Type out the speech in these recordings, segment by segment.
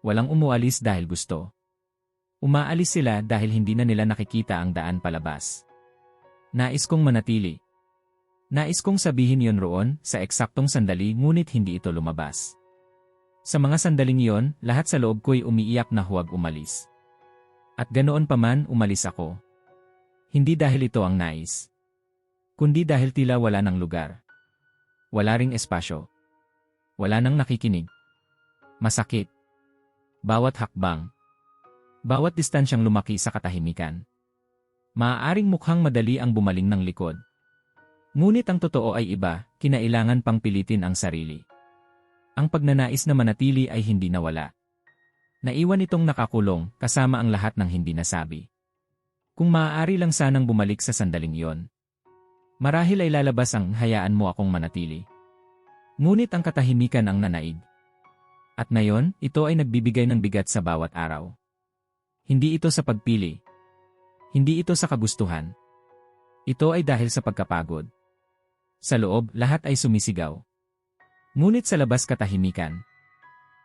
Walang umualis dahil gusto. Umaalis sila dahil hindi na nila nakikita ang daan palabas. Nais kong manatili. Nais kong sabihin yon roon sa eksaktong sandali ngunit hindi ito lumabas. Sa mga sandaling yon, lahat sa loob ko'y umiiyak na huwag umalis. At ganoon pa man umalis ako. Hindi dahil ito ang nais. Kundi dahil tila wala ng lugar. Wala ring espasyo. Wala nang nakikinig. Masakit. Bawat hakbang. Bawat distansyang lumaki sa katahimikan. Maaaring mukhang madali ang bumaling ng likod. Ngunit ang totoo ay iba, kinailangan pang pilitin ang sarili. Ang pagnanais na manatili ay hindi nawala. Naiwan itong nakakulong kasama ang lahat ng hindi nasabi. Kung maaari lang sanang bumalik sa sandaling yon. Marahil ay lalabas ang hayaan mo akong manatili. Ngunit ang katahimikan ang nanaig. At ngayon, ito ay nagbibigay ng bigat sa bawat araw. Hindi ito sa pagpili. Hindi ito sa kagustuhan. Ito ay dahil sa pagkapagod. Sa loob, lahat ay sumisigaw. Ngunit sa labas katahimikan.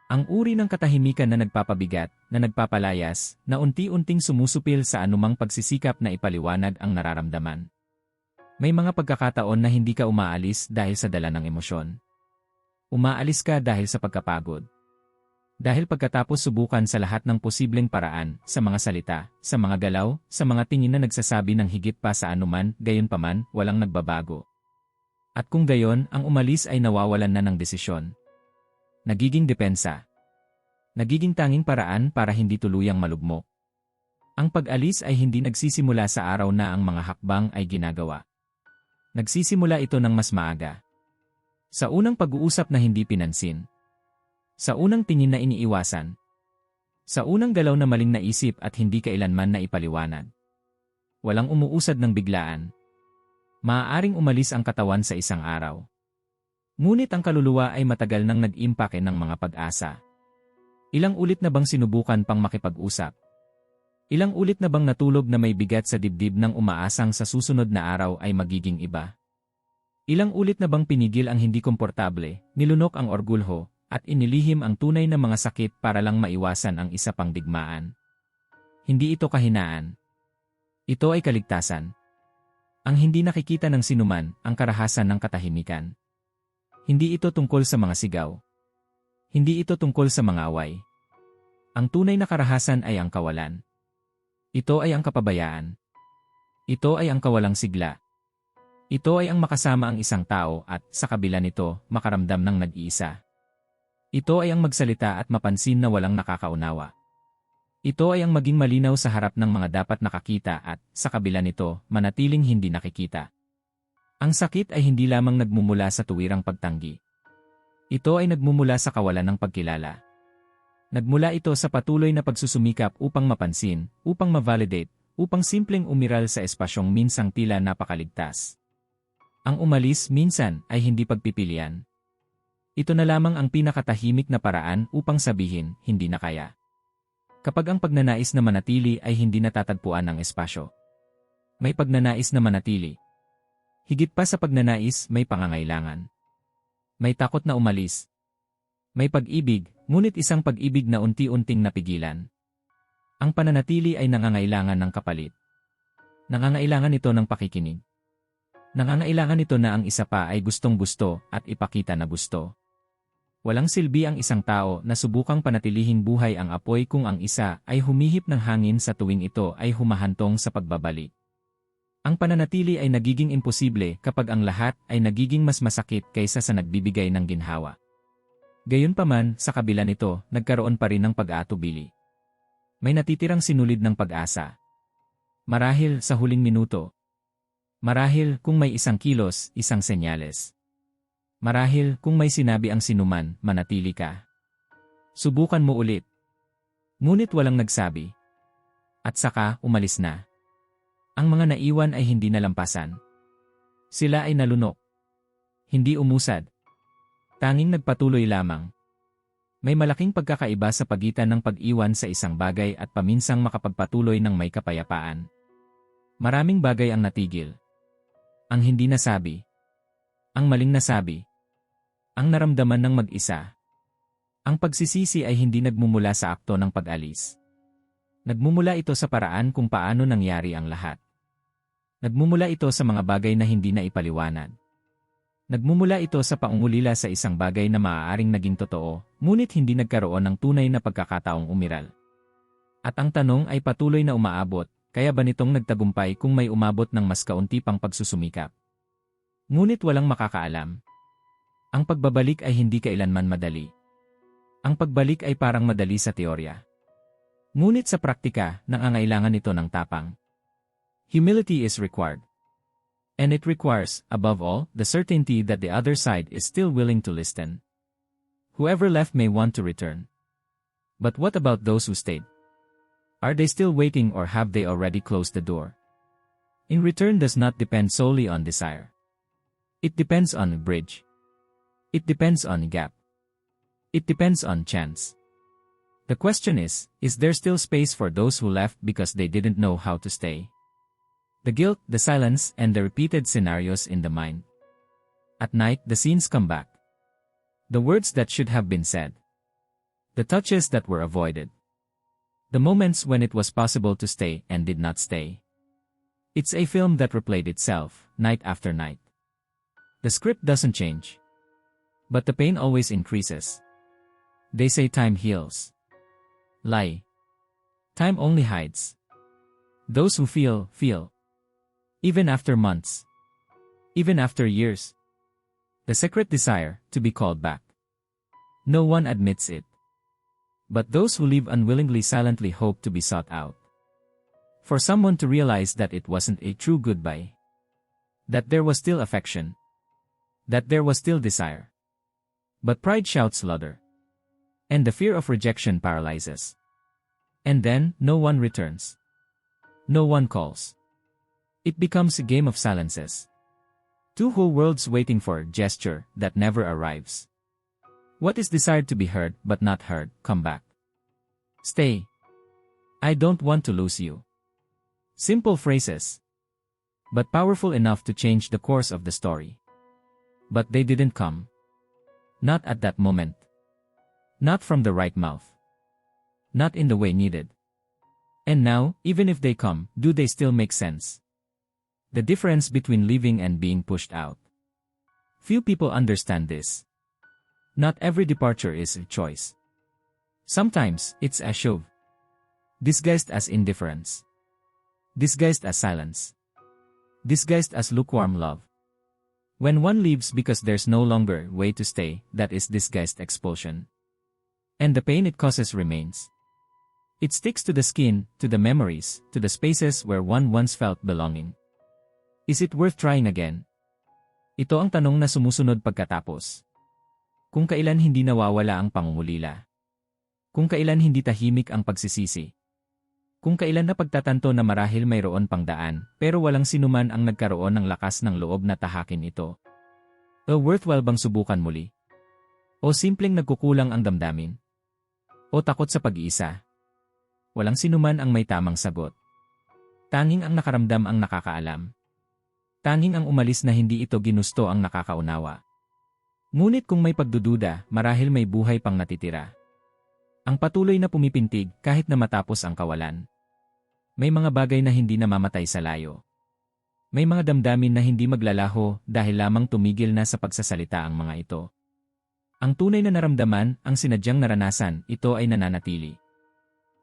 Ang uri ng katahimikan na nagpapabigat, na nagpapalayas, na unti-unting sumusupil sa anumang pagsisikap na ipaliwanag ang nararamdaman. May mga pagkakataon na hindi ka umaalis dahil sa dala ng emosyon. Umaalis ka dahil sa pagkapagod. Dahil pagkatapos subukan sa lahat ng posibleng paraan, sa mga salita, sa mga galaw, sa mga tingin na nagsasabi ng higit pa sa anuman, gayon paman, walang nagbabago. At kung gayon, ang umalis ay nawawalan na ng desisyon. Nagiging depensa. Nagiging tanging paraan para hindi tuluyang malugmok. Ang pag-alis ay hindi nagsisimula sa araw na ang mga hakbang ay ginagawa. Nagsisimula ito ng mas maaga. Sa unang pag-uusap na hindi pinansin. Sa unang tingin na iniiwasan. Sa unang galaw na maling naisip at hindi kailanman na ipaliwanag. Walang umuusad ng biglaan. Maaaring umalis ang katawan sa isang araw. Ngunit ang kaluluwa ay matagal nang nag-impake ng mga pag-asa. Ilang ulit na bang sinubukan pang makipag-usap? Ilang ulit na bang natulog na may bigat sa dibdib ng umaasang sa susunod na araw ay magiging iba? Ilang ulit na bang pinigil ang hindi komportable, nilunok ang orgulho, at inilihim ang tunay na mga sakit para lang maiwasan ang isa pang digmaan. Hindi ito kahinaan. Ito ay kaligtasan. Ang hindi nakikita ng sinuman, ang karahasan ng katahimikan. Hindi ito tungkol sa mga sigaw. Hindi ito tungkol sa mga away. Ang tunay na karahasan ay ang kawalan. Ito ay ang kapabayaan. Ito ay ang kawalang sigla. Ito ay ang makasama ang isang tao at, sa kabila nito, makaramdam ng nag-iisa. Ito ay ang magsalita at mapansin na walang nakakaunawa. Ito ay ang maging malinaw sa harap ng mga dapat nakakita at, sa kabila nito, manatiling hindi nakikita. Ang sakit ay hindi lamang nagmumula sa tuwirang pagtanggi. Ito ay nagmumula sa kawalan ng pagkilala. Nagmula ito sa patuloy na pagsusumikap upang mapansin, upang ma-validate, upang simpleng umiral sa espasyong minsang tila napakaligtas. Ang umalis minsan ay hindi pagpipilian. Ito na lamang ang pinakatahimik na paraan upang sabihin, hindi na kaya. Kapag ang pagnanais na manatili ay hindi natatagpuan ng espasyo. May pagnanais na manatili. Higit pa sa pagnanais, may pangangailangan. May takot na umalis. May pag-ibig, ngunit isang pag-ibig na unti-unting napigilan. Ang pananatili ay nangangailangan ng kapalit. Nangangailangan ito ng pakikinig. Nangangailangan ito na ang isa pa ay gustong-gusto at ipakita na gusto. Walang silbi ang isang tao na subukang panatilihing buhay ang apoy kung ang isa ay humihip ng hangin sa tuwing ito ay humahantong sa pagbabalik. Ang pananatili ay nagiging imposible kapag ang lahat ay nagiging mas masakit kaysa sa nagbibigay ng ginhawa. Gayunpaman, sa kabila nito, nagkaroon pa rin ng pag-aatubili. May natitirang sinulid ng pag-asa. Marahil sa huling minuto. Marahil kung may isang kilos, isang senyales. Marahil kung may sinabi ang sinuman, manatili ka. Subukan mo ulit. Ngunit walang nagsabi. At saka, umalis na. Ang mga naiwan ay hindi nalampasan. Sila ay nalunok. Hindi umusad. Tanging nagpatuloy lamang. May malaking pagkakaiba sa pagitan ng pag-iwan sa isang bagay at paminsang makapagpatuloy ng may kapayapaan. Maraming bagay ang natigil. Ang hindi nasabi. Ang maling nasabi. Ang naramdaman ng mag-isa. Ang pagsisisi ay hindi nagmumula sa akto ng pag-alis. Nagmumula ito sa paraan kung paano nangyari ang lahat. Nagmumula ito sa mga bagay na hindi na ipaliwanag. Nagmumula ito sa paungulila sa isang bagay na maaaring naging totoo, ngunit hindi nagkaroon ng tunay na pagkakataong umiral. At ang tanong ay patuloy na umaabot, kaya ba nitong nagtagumpay kung may umabot ng mas kaunti pang pagsusumikap? Ngunit walang makakaalam. Ang pagbabalik ay hindi kailanman madali. Ang pagbalik ay parang madali sa teorya. Ngunit sa praktika, nangangailangan nito ng tapang. Humility is required. And it requires, above all, the certainty that the other side is still willing to listen. Whoever left may want to return. But what about those who stayed? Are they still waiting or have they already closed the door? In return does not depend solely on desire. It depends on bridge. It depends on gap. It depends on chance. The question is, is there still space for those who left because they didn't know how to stay? The guilt, the silence, and the repeated scenarios in the mind. At night, the scenes come back. The words that should have been said. The touches that were avoided. The moments when it was possible to stay and did not stay. It's a film that replayed itself, night after night. The script doesn't change. But the pain always increases. They say time heals. Lie. Time only hides. Those who feel, feel. Even after months. Even after years. The secret desire, to be called back. No one admits it. But those who leave unwillingly silently hope to be sought out. For someone to realize that it wasn't a true goodbye. That there was still affection. That there was still desire. But pride shouts louder. And the fear of rejection paralyzes. And then, no one returns. No one calls. It becomes a game of silences. Two whole worlds waiting for a gesture that never arrives. What is desired to be heard but not heard, come back. Stay. I don't want to lose you. Simple phrases. But powerful enough to change the course of the story. But they didn't come. Not at that moment. Not from the right mouth. Not in the way needed. And now, even if they come, do they still make sense? The difference between leaving and being pushed out. Few people understand this. Not every departure is a choice. Sometimes, it's a shove. Disguised as indifference. Disguised as silence. Disguised as lukewarm love. When one leaves because there's no longer way to stay, that is disguised expulsion. And the pain it causes remains. It sticks to the skin, to the memories, to the spaces where one once felt belonging. Is it worth trying again? Ito ang tanong na sumusunod pagkatapos. Kung kailan hindi nawawala ang pangungulila. Kung kailan hindi tahimik ang pagsisisi. Kung kailan na pagtatanto na marahil mayroon pang daan, pero walang sinuman ang nagkaroon ng lakas ng loob na tahakin ito. O worthwhile bang subukan muli? O simpleng nagkukulang ang damdamin? O takot sa pag-iisa? Walang sinuman ang may tamang sagot. Tanging ang nakaramdam ang nakakaalam. Tanging ang umalis na hindi ito ginusto ang nakakaunawa. Ngunit kung may pagdududa, marahil may buhay pang natitira. Ang patuloy na pumipintig kahit na matapos ang kawalan. May mga bagay na hindi namamatay sa layo. May mga damdamin na hindi maglalaho dahil lamang tumigil na sa pagsasalita ang mga ito. Ang tunay na naramdaman, ang sinadyang naranasan, ito ay nananatili.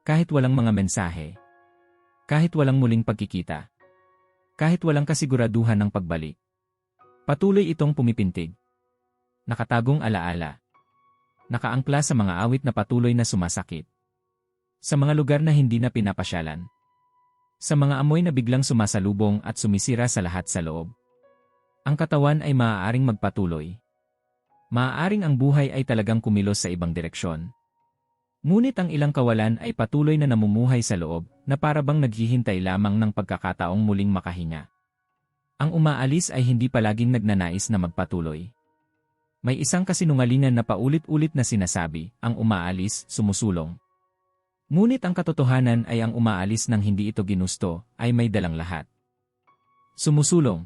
Kahit walang mga mensahe. Kahit walang muling pagkikita kahit walang kasiguraduhan ng pagbalik. Patuloy itong pumipintig. Nakatagong alaala. Nakaangkla sa mga awit na patuloy na sumasakit. Sa mga lugar na hindi na pinapasyalan. Sa mga amoy na biglang sumasalubong at sumisira sa lahat sa loob. Ang katawan ay maaaring magpatuloy. Maaaring ang buhay ay talagang kumilos sa ibang direksyon. Ngunit ang ilang kawalan ay patuloy na namumuhay sa loob, na parabang naghihintay lamang ng pagkakataong muling makahinga. Ang umaalis ay hindi palaging nagnanais na magpatuloy. May isang kasinungalingan na paulit-ulit na sinasabi, ang umaalis, sumusulong. Ngunit ang katotohanan ay ang umaalis nang hindi ito ginusto, ay may dalang lahat. Sumusulong.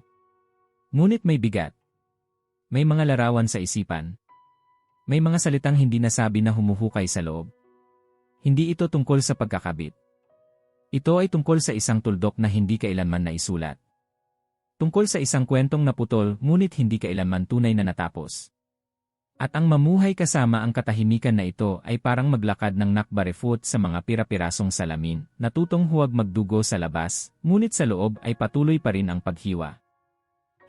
Ngunit may bigat. May mga larawan sa isipan. May mga salitang hindi nasabi na humuhukay sa loob. Hindi ito tungkol sa pagkakabit. Ito ay tungkol sa isang tuldok na hindi kailanman naisulat. Tungkol sa isang kwentong naputol ngunit hindi kailanman tunay na natapos. At ang mamuhay kasama ang katahimikan na ito ay parang maglakad ng nakbarefoot sa mga pirapirasong salamin, natutong huwag magdugo sa labas, ngunit sa loob ay patuloy pa rin ang paghiwa.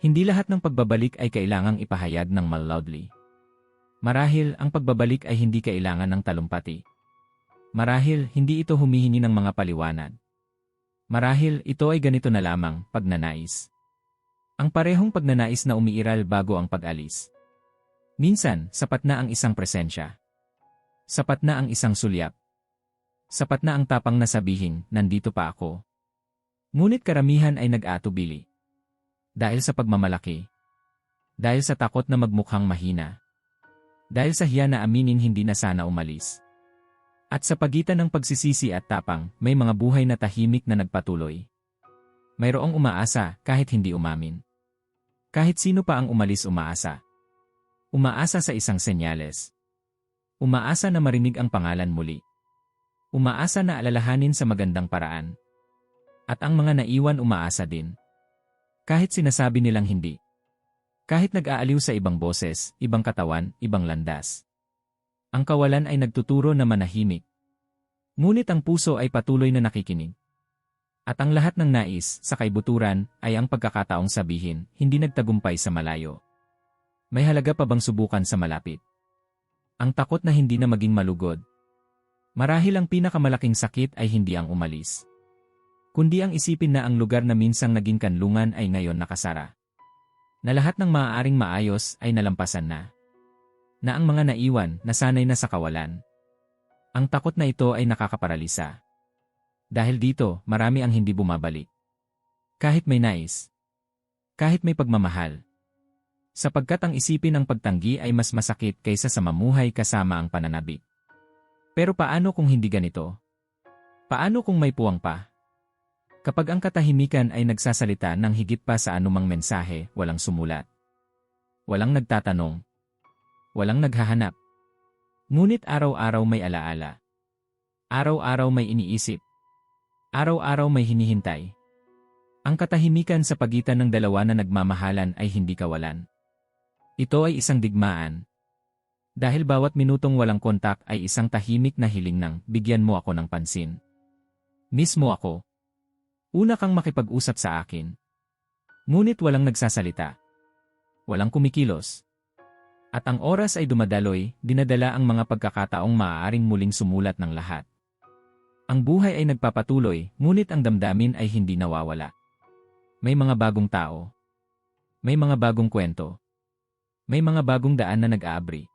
Hindi lahat ng pagbabalik ay kailangang ipahayag ng malloudly. Marahil ang pagbabalik ay hindi kailangan ng talumpati. Marahil hindi ito humihingi ng mga paliwanag. Marahil ito ay ganito na lamang, pagnanais. Ang parehong pagnanais na umiiral bago ang pag-alis. Minsan, sapat na ang isang presensya. Sapat na ang isang sulyap. Sapat na ang tapang na sabihin, nandito pa ako. Ngunit karamihan ay nag-atubili. Dahil sa pagmamalaki. Dahil sa takot na magmukhang mahina. Dahil sa hiya na aminin hindi na sana umalis. At sa pagitan ng pagsisisi at tapang, may mga buhay na tahimik na nagpatuloy. Mayroong umaasa kahit hindi umamin. Kahit sino pa ang umalis umaasa. Umaasa sa isang senyales. Umaasa na marinig ang pangalan muli. Umaasa na alalahanin sa magandang paraan. At ang mga naiwan umaasa din. Kahit sinasabi nilang hindi. Kahit nag-aaliw sa ibang boses, ibang katawan, ibang landas. Ang kawalan ay nagtuturo na manahimik. Ngunit ang puso ay patuloy na nakikinig. At ang lahat ng nais sa kaibuturan ay ang pagkakataong sabihin, hindi nagtagumpay sa malayo. May halaga pa bang subukan sa malapit? Ang takot na hindi na maging malugod. Marahil ang pinakamalaking sakit ay hindi ang umalis. Kundi ang isipin na ang lugar na minsang naging kanlungan ay ngayon nakasara. Na lahat ng maaaring maayos ay nalampasan na. Na ang mga naiwan nasanay na sa kawalan. Ang takot na ito ay nakakaparalisa. Dahil dito, marami ang hindi bumabalik. Kahit may nais. Kahit may pagmamahal sapagkat ang isipin ng pagtanggi ay mas masakit kaysa sa mamuhay kasama ang pananabik. Pero paano kung hindi ganito? Paano kung may puwang pa? Kapag ang katahimikan ay nagsasalita ng higit pa sa anumang mensahe, walang sumulat. Walang nagtatanong. Walang naghahanap. Ngunit araw-araw may alaala. Araw-araw may iniisip. Araw-araw may hinihintay. Ang katahimikan sa pagitan ng dalawa na nagmamahalan ay hindi kawalan. Ito ay isang digmaan. Dahil bawat minutong walang kontak ay isang tahimik na hiling ng bigyan mo ako ng pansin. Mismo ako. Una kang makipag-usap sa akin. Ngunit walang nagsasalita. Walang kumikilos. At ang oras ay dumadaloy, dinadala ang mga pagkakataong maaaring muling sumulat ng lahat. Ang buhay ay nagpapatuloy, ngunit ang damdamin ay hindi nawawala. May mga bagong tao. May mga bagong kwento. May mga bagong daan na nag-aabri.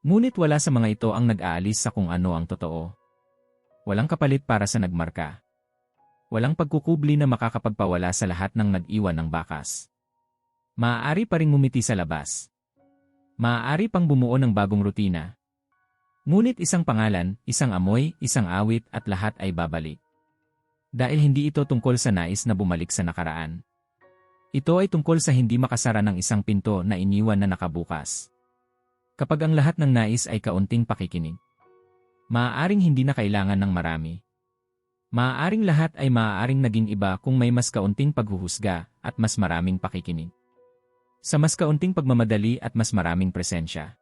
Ngunit wala sa mga ito ang nag-aalis sa kung ano ang totoo. Walang kapalit para sa nagmarka. Walang pagkukubli na makakapagpawala sa lahat ng nag-iwan ng bakas. Maaari pa ring ngumiti sa labas. Maaari pang bumuo ng bagong rutina. Ngunit isang pangalan, isang amoy, isang awit at lahat ay babalik. Dahil hindi ito tungkol sa nais na bumalik sa nakaraan. Ito ay tungkol sa hindi makasara ng isang pinto na iniwan na nakabukas. Kapag ang lahat ng nais ay kaunting pakikinig. Maaaring hindi na kailangan ng marami. Maaaring lahat ay maaaring naging iba kung may mas kaunting paghuhusga at mas maraming pakikinig. Sa mas kaunting pagmamadali at mas maraming presensya.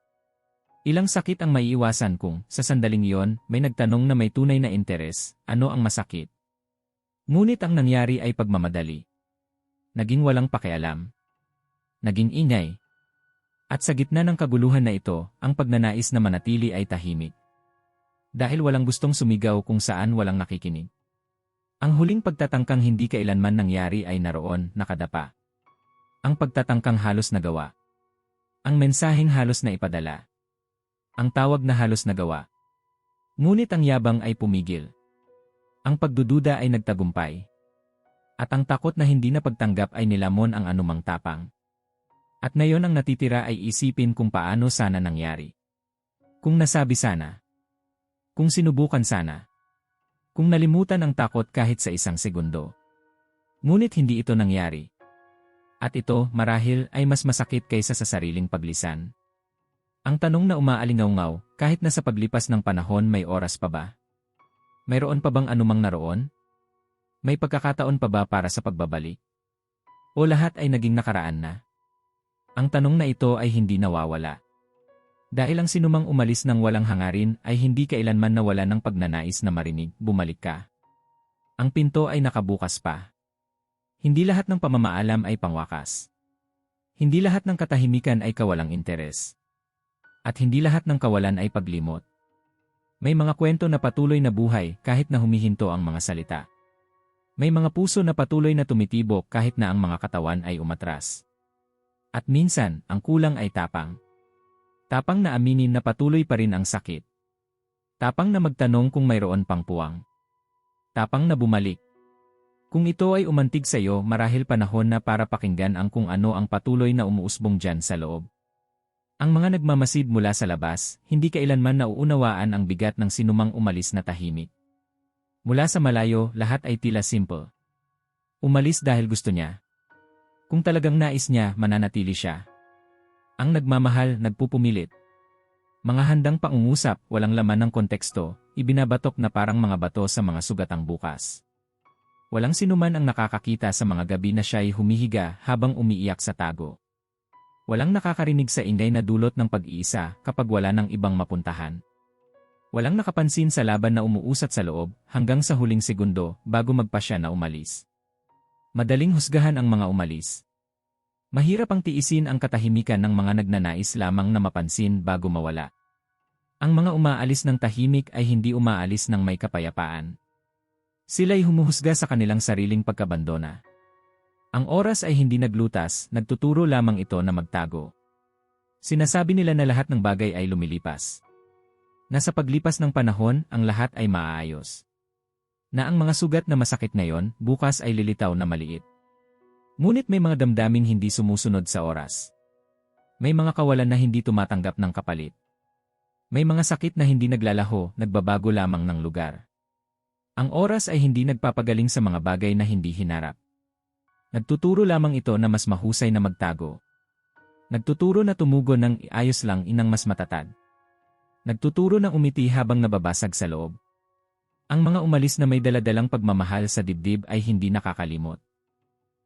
Ilang sakit ang maiiwasan kung, sa sandaling iyon, may nagtanong na may tunay na interes, ano ang masakit? Ngunit ang nangyari ay pagmamadali. Naging walang pakialam. Naging ingay. At sa gitna ng kaguluhan na ito, ang pagnanais na manatili ay tahimik. Dahil walang gustong sumigaw kung saan walang nakikinig. Ang huling pagtatangkang hindi kailanman nangyari ay naroon, nakadapa. Ang pagtatangkang halos nagawa. Ang mensaheng halos na ipadala. Ang tawag na halos nagawa. Ngunit ang yabang ay pumigil. Ang pagdududa ay nagtagumpay. At ang takot na hindi na pagtanggap ay nilamon ang anumang tapang. At ngayon ang natitira ay isipin kung paano sana nangyari. Kung nasabi sana. Kung sinubukan sana. Kung nalimutan ang takot kahit sa isang segundo. Ngunit hindi ito nangyari. At ito, marahil, ay mas masakit kaysa sa sariling paglisan. Ang tanong na umaalingaw kahit na sa paglipas ng panahon may oras pa ba? Mayroon pa bang anumang naroon? May pagkakataon pa ba para sa pagbabalik? O lahat ay naging nakaraan na? Ang tanong na ito ay hindi nawawala. Dahil ang sinumang umalis ng walang hangarin ay hindi kailanman nawala ng pagnanais na marinig, bumalik ka. Ang pinto ay nakabukas pa. Hindi lahat ng pamamaalam ay pangwakas. Hindi lahat ng katahimikan ay kawalang interes. At hindi lahat ng kawalan ay paglimot. May mga kwento na patuloy na buhay kahit na humihinto ang mga salita. May mga puso na patuloy na tumitibok kahit na ang mga katawan ay umatras. At minsan, ang kulang ay tapang. Tapang na aminin na patuloy pa rin ang sakit. Tapang na magtanong kung mayroon pang puwang. Tapang na bumalik. Kung ito ay umantig sa iyo, marahil panahon na para pakinggan ang kung ano ang patuloy na umuusbong dyan sa loob. Ang mga nagmamasid mula sa labas, hindi kailanman nauunawaan ang bigat ng sinumang umalis na tahimik. Mula sa malayo, lahat ay tila simple. Umalis dahil gusto niya. Kung talagang nais niya, mananatili siya. Ang nagmamahal, nagpupumilit. Mga handang pangungusap, walang laman ng konteksto, ibinabatok na parang mga bato sa mga sugatang bukas. Walang sinuman ang nakakakita sa mga gabi na siya'y humihiga habang umiiyak sa tago. Walang nakakarinig sa ingay na dulot ng pag-iisa kapag wala ng ibang mapuntahan. Walang nakapansin sa laban na umuusat sa loob hanggang sa huling segundo bago magpasya na umalis. Madaling husgahan ang mga umalis. Mahirap ang tiisin ang katahimikan ng mga nagnanais lamang na mapansin bago mawala. Ang mga umaalis ng tahimik ay hindi umaalis ng may kapayapaan. Sila'y humuhusga sa kanilang sariling pagkabandona. Ang oras ay hindi naglutas, nagtuturo lamang ito na magtago. Sinasabi nila na lahat ng bagay ay lumilipas. Nasa paglipas ng panahon, ang lahat ay maaayos. Na ang mga sugat na masakit ngayon, bukas ay lilitaw na maliit. Ngunit may mga damdaming hindi sumusunod sa oras. May mga kawalan na hindi tumatanggap ng kapalit. May mga sakit na hindi naglalaho, nagbabago lamang ng lugar. Ang oras ay hindi nagpapagaling sa mga bagay na hindi hinarap. Nagtuturo lamang ito na mas mahusay na magtago. Nagtuturo na tumugo ng iayos lang inang mas matatag. Nagtuturo na umiti habang nababasag sa loob. Ang mga umalis na may daladalang pagmamahal sa dibdib ay hindi nakakalimot.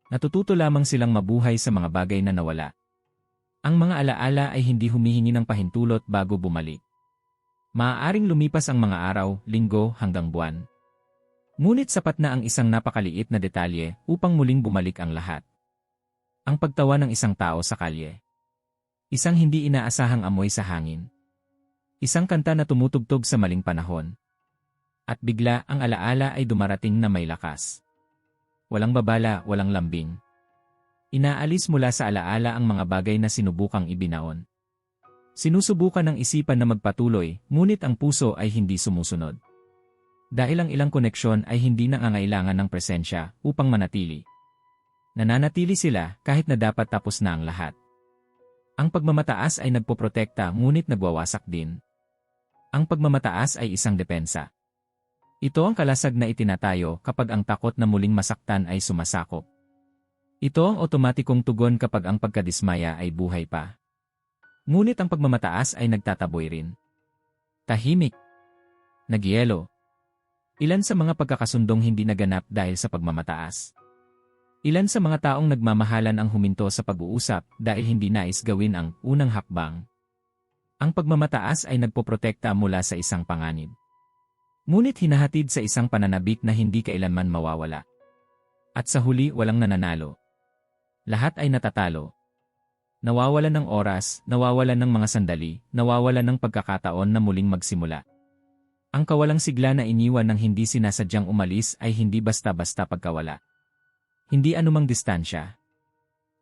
Natututo lamang silang mabuhay sa mga bagay na nawala. Ang mga alaala ay hindi humihingi ng pahintulot bago bumalik. Maaaring lumipas ang mga araw, linggo hanggang buwan. Ngunit sapat na ang isang napakaliit na detalye upang muling bumalik ang lahat. Ang pagtawa ng isang tao sa kalye. Isang hindi inaasahang amoy sa hangin. Isang kanta na tumutugtog sa maling panahon. At bigla ang alaala ay dumarating na may lakas. Walang babala, walang lambing. Inaalis mula sa alaala ang mga bagay na sinubukang ibinaon. Sinusubukan ng isipan na magpatuloy, ngunit ang puso ay hindi sumusunod dahil ang ilang koneksyon ay hindi nangangailangan ng presensya upang manatili. Nananatili sila kahit na dapat tapos na ang lahat. Ang pagmamataas ay nagpoprotekta ngunit nagwawasak din. Ang pagmamataas ay isang depensa. Ito ang kalasag na itinatayo kapag ang takot na muling masaktan ay sumasakop. Ito ang otomatikong tugon kapag ang pagkadismaya ay buhay pa. Ngunit ang pagmamataas ay nagtataboy rin. Tahimik. Nagyelo. Ilan sa mga pagkakasundong hindi naganap dahil sa pagmamataas. Ilan sa mga taong nagmamahalan ang huminto sa pag-uusap dahil hindi nais gawin ang unang hakbang. Ang pagmamataas ay nagpoprotekta mula sa isang panganib. Ngunit hinahatid sa isang pananabik na hindi kailanman mawawala. At sa huli walang nananalo. Lahat ay natatalo. Nawawalan ng oras, nawawalan ng mga sandali, nawawalan ng pagkakataon na muling magsimula. Ang kawalang sigla na iniwan ng hindi sinasadyang umalis ay hindi basta-basta pagkawala. Hindi anumang distansya.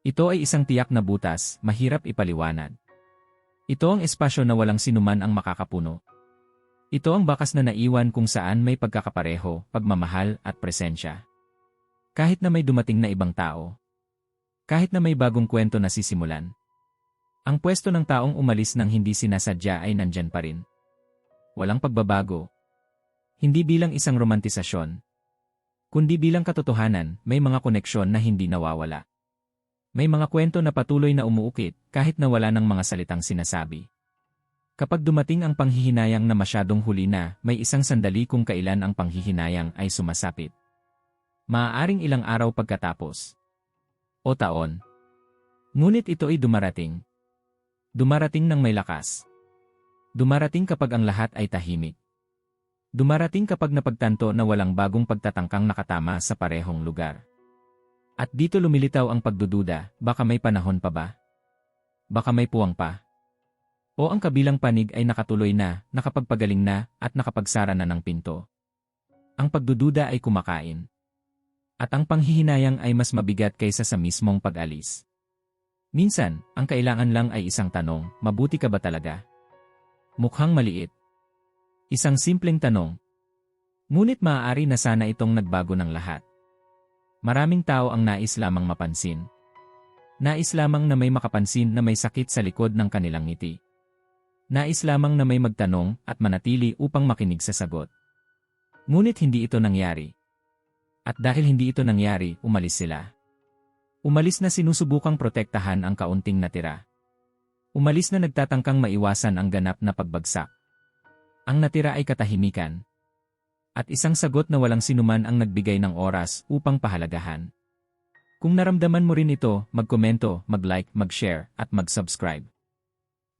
Ito ay isang tiyak na butas, mahirap ipaliwanag. Ito ang espasyo na walang sinuman ang makakapuno. Ito ang bakas na naiwan kung saan may pagkakapareho, pagmamahal at presensya. Kahit na may dumating na ibang tao. Kahit na may bagong kwento na sisimulan. Ang pwesto ng taong umalis ng hindi sinasadya ay nandyan pa rin walang pagbabago. Hindi bilang isang romantisasyon. Kundi bilang katotohanan, may mga koneksyon na hindi nawawala. May mga kwento na patuloy na umuukit kahit na wala ng mga salitang sinasabi. Kapag dumating ang panghihinayang na masyadong huli na, may isang sandali kung kailan ang panghihinayang ay sumasapit. Maaaring ilang araw pagkatapos. O taon. Ngunit ito ay dumarating. Dumarating ng may lakas. Dumarating kapag ang lahat ay tahimik. Dumarating kapag napagtanto na walang bagong pagtatangkang nakatama sa parehong lugar. At dito lumilitaw ang pagdududa, baka may panahon pa ba? Baka may puwang pa? O ang kabilang panig ay nakatuloy na, nakapagpagaling na, at nakapagsara na ng pinto. Ang pagdududa ay kumakain. At ang panghihinayang ay mas mabigat kaysa sa mismong pag-alis. Minsan, ang kailangan lang ay isang tanong, mabuti ka ba talaga? Mukhang maliit. Isang simpleng tanong. Ngunit maaari na sana itong nagbago ng lahat. Maraming tao ang nais lamang mapansin. Nais lamang na may makapansin na may sakit sa likod ng kanilang ngiti. Nais lamang na may magtanong at manatili upang makinig sa sagot. Ngunit hindi ito nangyari. At dahil hindi ito nangyari, umalis sila. Umalis na sinusubukang protektahan ang kaunting natira. Umalis na nagtatangkang maiwasan ang ganap na pagbagsak. Ang natira ay katahimikan. At isang sagot na walang sinuman ang nagbigay ng oras upang pahalagahan. Kung naramdaman mo rin ito, magkomento, mag-like, mag-share, at mag-subscribe.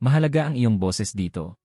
Mahalaga ang iyong boses dito.